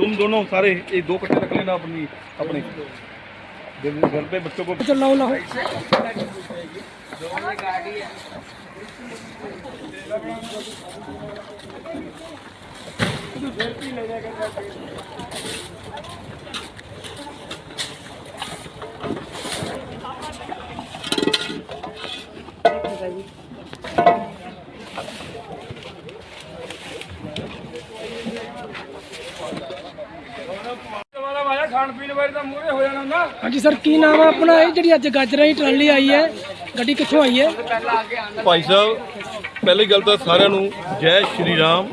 तुम दोनों सारे ये दो कट्टे रख लेना अपनी अपने घर पे बच्चों को चल लाओ लाओ ਖਾਣ ਪੀਣ ਬਾਰੇ ਤਾਂ ਮੂਹਰੇ ਹੋ ਜਾਣਾ ਹੁੰਦਾ ਹਾਂਜੀ ਸਰ ਕੀ ਨਾਮ ਆ ਆਪਣਾ? ਇਹ ਜਿਹੜੀ ਅੱਜ ਗਾਜਰਾਂ ਦੀ ਟਰਾਲੀ ਆਈ ਹੈ ਗੱਡੀ ਕਿੱਥੋਂ ਆਈ ਹੈ? ਭਾਈ ਸਾਹਿਬ ਪਹਿਲੀ ਗੱਲ ਤਾਂ ਸਾਰਿਆਂ ਨੂੰ ਜੈ ਸ਼੍ਰੀ ਰਾਮ।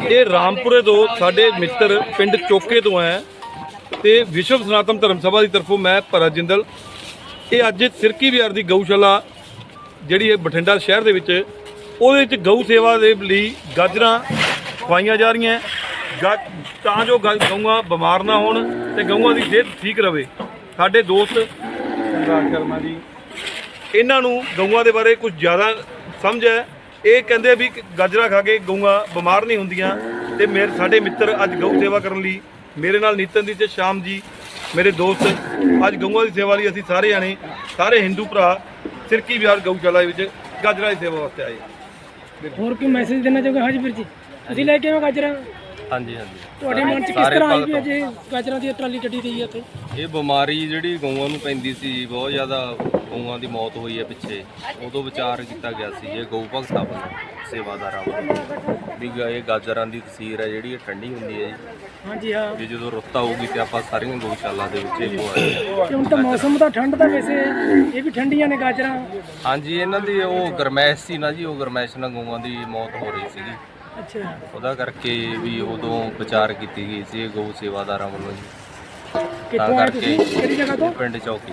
ਇਹ ਰਾਮਪੁਰੇ ਤੋਂ ਸਾਡੇ ਮਿੱਤਰ ਪਿੰਡ ਚੋਕੇ ਤੋਂ ਹੈ ਤੇ ਵਿਸ਼ਵ ਸਨਾਤਨ ਧਰਮ ਸਭਾ ਦੀ ਤਰਫੋਂ ਮੈਂ ਭਰਤ ਜਿੰਦਲ ਇਹ ਅੱਜ ਸਿਰਕੀ ਵਿਹਾਰ ਦੀ ਗਊਸ਼ਾਲਾ ਜਿਹੜੀ ਹੈ ਬਠਿੰਡਾ ਸ਼ਹਿਰ ਦੇ ਵਿੱਚ ਉਹਦੇ ਵਿੱਚ ਗਊ ਸੇਵਾ ਦੇ ਲਈ ਗਾਜਰਾਂ ਖਵਾਈਆਂ ਜਾ ਰਹੀਆਂ। ਤਾਂ ਜੋ ਗਊਆਂ ਬਿਮਾਰ ਨਾ ਹੋਣ ਤੇ ਗਊਆਂ ਦੀ ਸਿਹਤ ਠੀਕ ਰਵੇ। ਸਾਡੇ ਦੋਸਤ ਸੰਗਰਾਜ ਕਰਮਾ ਜੀ, ਇਹਨਾਂ ਨੂੰ ਗਊਆਂ ਦੇ ਬਾਰੇ ਕੁਝ ਜ਼ਿਆਦਾ ਸਮਝ ਹੈ। ਇਹ ਕਹਿੰਦੇ ਵੀ ਕਿ ਗਾਜਰਾਂ ਖਾ ਕੇ ਗਊਆਂ ਬਿਮਾਰ ਨਹੀਂ ਹੁੰਦੀਆਂ ਤੇ ਮੇਰੇ ਸਾਡੇ ਮਿੱਤਰ ਅੱਜ ਗਊ ਸੇਵਾ ਕਰਨ ਲਈ ਮੇਰੇ ਨਾਲ ਨੀਤਨ ਦੀ ਤੇ ਸ਼ਾਮ ਜੀ, ਮੇਰੇ ਦੋਸਤ, ਅੱਜ ਗਊਆਂ ਦੀ ਸੇਵਾ ਲਈ ਅਸੀਂ ਸਾਰੇ ਆਣੇ ਸਾਰੇ ਹਿੰਦੂ ਭਰਾ ਸਿਰਕੀ ਵਿਹਾਰ ਗਊਸ਼ਾਲਾ ਵਿੱਚ ਗਾਜਰਾਂ ਦੀ ਸੇਵਾ ਵਾਸਤੇ ਆਏ ਹੋਰ ਕੀ ਮੈਸੇਜ ਦੇਣਾ ਚਾਹੋਗੇ? ਹਾਜੀ ਵੀਰ ਜੀ। ਤੁਸੀਂ ਲੈ ਕੇ ਆਓ ਗਾਜਰਾਂ। ਹਾਂਜੀ ਹਾਂਜੀ। ਤੁਹਾਡੇ ਮਨ 'ਚ ਕਿਸ ਸਾਰੇ ਤਰ੍ਹਾਂ ਆਈ ਵੀ ਭਗਤ ਅਜੇ ਗਾਜਰਾਂ ਦੀ ਟਰਾਲੀ ਗੱਡੀ ਗਈ ਹੈ ਇੱਥੇ? ਇਹ ਬਿਮਾਰੀ ਜਿਹੜੀ ਗਊਆਂ ਨੂੰ ਪੈਂਦੀ ਸੀ ਬਹੁਤ ਜ਼ਿਆਦਾ ਗਊਆਂ ਦੀ ਮੌਤ ਹੋਈ ਹੈ ਪਿੱਛੇ। ਉਦੋਂ ਵਿਚਾਰ ਕੀਤਾ ਗਿਆ ਸੀ ਇਹ ਗਊ ਭਗਤਾਂ ਵੱਲੋਂ ਸੇਵਾਦਾਰਾਂ ਵੱਲੋਂ ਵੀ ਗ- ਇਹ ਗਾਜਰਾਂ ਦੀ ਤਸੀਰ ਹੈ ਜਿਹੜੀ ਇਹ ਠੰਡੀ ਹੁੰਦੀ ਹੈ ਜੀ। ਹਾਂਜੀ ਹਾਂ। ਵੀ ਜਦੋਂ ਰੁੱਤ ਆਊਗੀ ਤੇ ਆਪਾਂ ਸਾਰੀਆਂ ਗਊਸ਼ਾਲਾ ਦੇ ਵਿੱਚ ਇਹ ਪਵਾਂਗੇ ਤੇ ਹੁਣ ਤਾਂ ਮੌਸਮ ਦਾ ਠੰਡ ਤਾਂ ਵੈਸੇ ਇਹ ਵੀ ਠੰਡੀਆਂ ਨੇ ਗਾਜਰਾਂ। ਹਾਂਜੀ ਇਹਨਾਂ ਦੀ ਉਹ ਗਰਮੈਸ਼ ਸੀ ਨਾ ਜੀ ਉਹ ਗਰਮੈਸ਼ ਨਾਲ ਗਊਆਂ ਦੀ ਮੌਤ ਹੋ ਰਹੀ ਸੀਗੀ। ਅੱਛਾ ਉਹਦਾ ਕਰਕੇ ਵੀ ਉਦੋਂ ਵਿਚਾਰ ਕੀਤੀ ਗਈ ਸੀ ਇਹ ਗਊ ਸੇਵਾਦਾਰਾਂ ਵੱਲੋਂ ਜੀ। ਕਿੱਥੋਂ ਆਏ ਕਰਕੇ ਤੁਸੀਂ? ਕਿਹੜੀ ਜਗ੍ਹਾ ਤੋਂ? ਪਿੰਡ ਚੌਕੀ।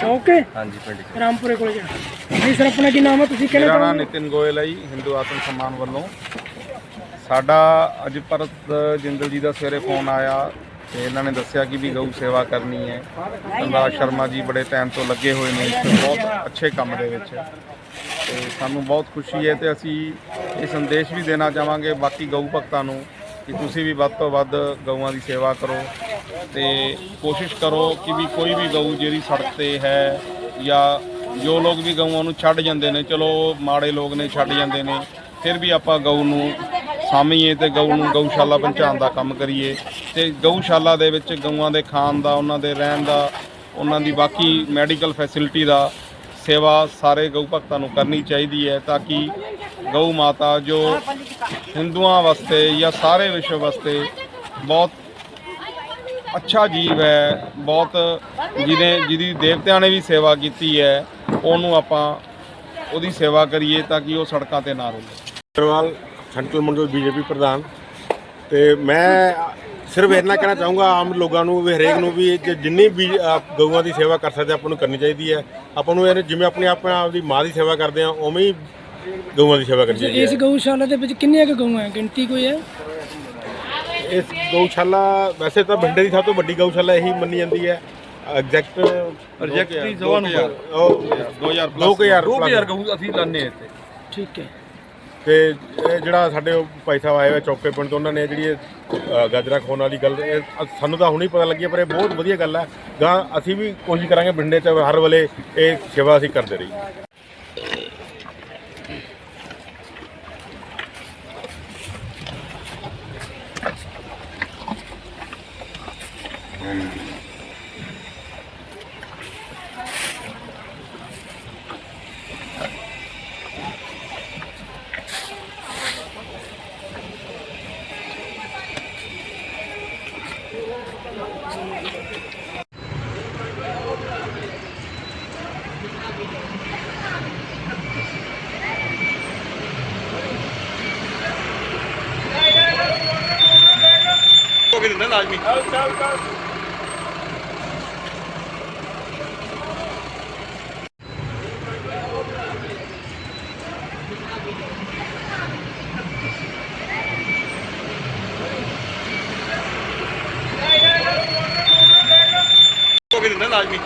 ਚੌਕੇ? ਹਾਂਜੀ ਪਿੰਡ ਚ ਰਾਮਪੁਰੇ ਕੋਲ ਜਾਣਾ ਨਹੀਂ ਸਰ ਆਪਣਾ ਕੀ ਨਾਮ ਹੈ? ਤੁਸੀਂ ਕਿਹਨੇ ਮੇਰਾ ਨਾਮ ਨਿਤਿਨ ਗੋਇਲ ਹੈ ਜੀ ਹਿੰਦੂ ਆਤਮ ਸਨਮਾਨ ਵੱਲੋਂ। ਸਾਡਾ ਅੱਜ ਭਰਤ ਜਿੰਦਲ ਜੀ ਦਾ ਸਵੇਰੇ ਫੋਨ ਆਇਆ ਤੇ ਇਹਨਾਂ ਨੇ ਦੱਸਿਆ ਕਿ ਵੀ ਗਊ ਸੇਵਾ ਕਰਨੀ ਹੈ। ਸੰਦਾਸ ਸ਼ਰਮਾ ਜੀ ਬੜੇ ਟਾਈਮ ਤੋਂ ਲੱਗੇ ਹੋਏ ਨੇ ਇਸ ਬਹੁਤ ਅੱਛੇ ਕੰਮ ਦੇ ਵਿੱਚ। ਤੇ ਸਾਨੂੰ ਬਹੁਤ ਖੁਸ਼ੀ ਹੈ ਤੇ ਅਸੀਂ ਇਹ ਸੰਦੇਸ਼ ਵੀ ਦੇਣਾ ਚਾਹਾਂਗੇ ਬਾਕੀ ਗਊ ਭਗਤਾਂ ਨੂੰ ਕਿ ਤੁਸੀਂ ਵੀ ਵੱਧ ਤੋਂ ਵੱਧ ਗਊਆਂ ਦੀ ਸੇਵਾ ਕਰੋ ਤੇ ਕੋਸ਼ਿਸ਼ ਕਰੋ ਕਿ ਵੀ ਕੋਈ ਵੀ ਗਊ ਜਿਹੜੀ ਸੜਕ ਤੇ ਹੈ ਜਾਂ ਜੋ ਲੋਕ ਵੀ ਗਊਆਂ ਨੂੰ ਛੱਡ ਜਾਂਦੇ ਨੇ, ਚਲੋ ਮਾੜੇ ਲੋਕ ਨੇ ਛੱਡ ਜਾਂਦੇ ਨੇ, ਫਿਰ ਵੀ ਆਪਾਂ ਗਊ ਨੂੰ ਸਾਂਭੀਏ ਤੇ ਗਊ ਨੂੰ ਗਊਸ਼ਾਲਾ ਪਹੁੰਚਾਉਣ ਦਾ ਕੰਮ ਕਰੀਏ ਤੇ ਗਊਸ਼ਾਲਾ ਦੇ ਵਿੱਚ ਗਊਆਂ ਦੇ ਖਾਣ ਦਾ, ਉਹਨਾਂ ਦੇ ਰਹਿਣ ਦਾ, ਉਹਨਾਂ ਦੀ ਬਾਕੀ ਮੈਡੀਕਲ ਫੈਸਿਲਿਟੀ ਦਾ ਸੇਵਾ ਸਾਰੇ ਗਊ ਭਗਤਾਂ ਨੂੰ ਕਰਨੀ ਚਾਹੀਦੀ ਹੈ ਤਾਂ ਕਿ ਗਊ ਮਾਤਾ ਜੋ ਹਿੰਦੂਆਂ ਵਾਸਤੇ ਜਾਂ ਸਾਰੇ ਵਿਸ਼ਵ ਵਾਸਤੇ ਬਹੁਤ ਅੱਛਾ ਜੀਵ ਹੈ, ਬਹੁਤ ਜਿਹਨੇ, ਜਿਹਦੀ ਦੇਵਤਿਆਂ ਨੇ ਵੀ ਸੇਵਾ ਕੀਤੀ ਹੈ, ਉਹਨੂੰ ਆਪਾਂ ਉਹਦੀ ਸੇਵਾ ਕਰੀਏ ਤਾਂ ਕਿ ਉਹ ਸੜਕਾਂ ਤੇ ਨਾ ਰੁਲੇ। ਸੈਂਟਰਲ ਮੰਡਲ ਬੀਜੇਪੀ ਪ੍ਰਧਾਨ। ਤੇ ਮੈਂ ਸਿਰਫ ਇੰਨਾ ਕਹਿਣਾ ਚਾਹੂੰਗਾ ਆਮ ਲੋਕਾਂ ਨੂੰ ਵੀ ਹਰੇਕ ਨੂੰ ਵੀ ਜੇ ਜਿੰਨੀ ਵੀ ਆਪ ਗਊਆਂ ਦੀ ਸੇਵਾ ਕਰ ਸਕਦੇ ਆਪਾਂ ਨੂੰ ਕਰਨੀ ਚਾਹੀਦੀ ਹੈ। ਆਪਾਂ ਨੂੰ ਇਹ ਜਿਵੇਂ ਆਪਣੀ ਆਪਣੇ ਆਪ ਦੀ ਮਾਂ ਦੀ ਸੇਵਾ ਕਰਦੇ ਆ ਉਵੇਂ ਹੀ ਗਊਆਂ ਦੀ ਸੇਵਾ ਕਰਨੀ ਚਾਹੀਦੀ ਇਸ ਹੈ। ਗਊਸ਼ਾਲਾ ਦੇ ਵਿੱਚ ਕਿੰਨੀਆਂ ਕੁ ਗਊਆਂ ਹੈ? ਗਿਣਤੀ ਕੋਈ ਹੈ? ਇਸ ਗਊਸ਼ਾਲਾ ਵੈਸੇ ਤਾਂ ਬਿੰਡੇ ਦੀ ਸਭ ਤੋਂ ਵੱਡੀ ਗਊਸ਼ਾਲਾ ਇਹੀ ਮੰਨੀ ਜਾਂਦੀ ਹੈ। ਐਗਜ਼ੈਕਟ Exact ਦੀ ਸਵਾ ਨੂੰ 2000 2000 2000 ਗਊ ਅਸੀਂ ਲਾਣੇ ਇੱਥੇ। ਠੀਕ ਹੈ। ਤੇ ਇਹ ਜਿਹੜਾ ਸਾਡੇ ਉਹ ਭਾਈ ਸਾਹਿਬ ਆਏ ਹੋਏ ਚੌਕੇ ਪਿੰਡ ਤੋਂ ਉਹਨਾਂ ਨੇ ਜਿਹੜੀ ਇਹ, ਅ, ਗਾਜਰਾਂ ਖੋਣ ਵਾਲੀ ਗੱਲ ਇਹ ਸਾਨੂੰ ਤਾਂ ਹੁਣੇ ਪਤਾ ਲੱਗੀ ਹੈ, ਪਰ ਇਹ ਬਹੁਤ ਵਧੀਆ ਗੱਲ ਹੈ ਗਾਂ ਅਸੀਂ ਵੀ ਕੋਸ਼ਿਸ਼ ਕਰਾਂਗੇ ਬਿੰਡੇ 'ਚ ਹਰ ਵੇਲੇ ਇਹ ਸੇਵਾ ਅਸੀਂ ਕਰਦੇ ਰਹੀਏ। ਹੋ ਕੇ ਦਿੰਦਾ ਲਾਜ਼ਮੀ ਹੋ ਕੇ ਦਿੰਦਾ ਲਾਜ਼ਮੀ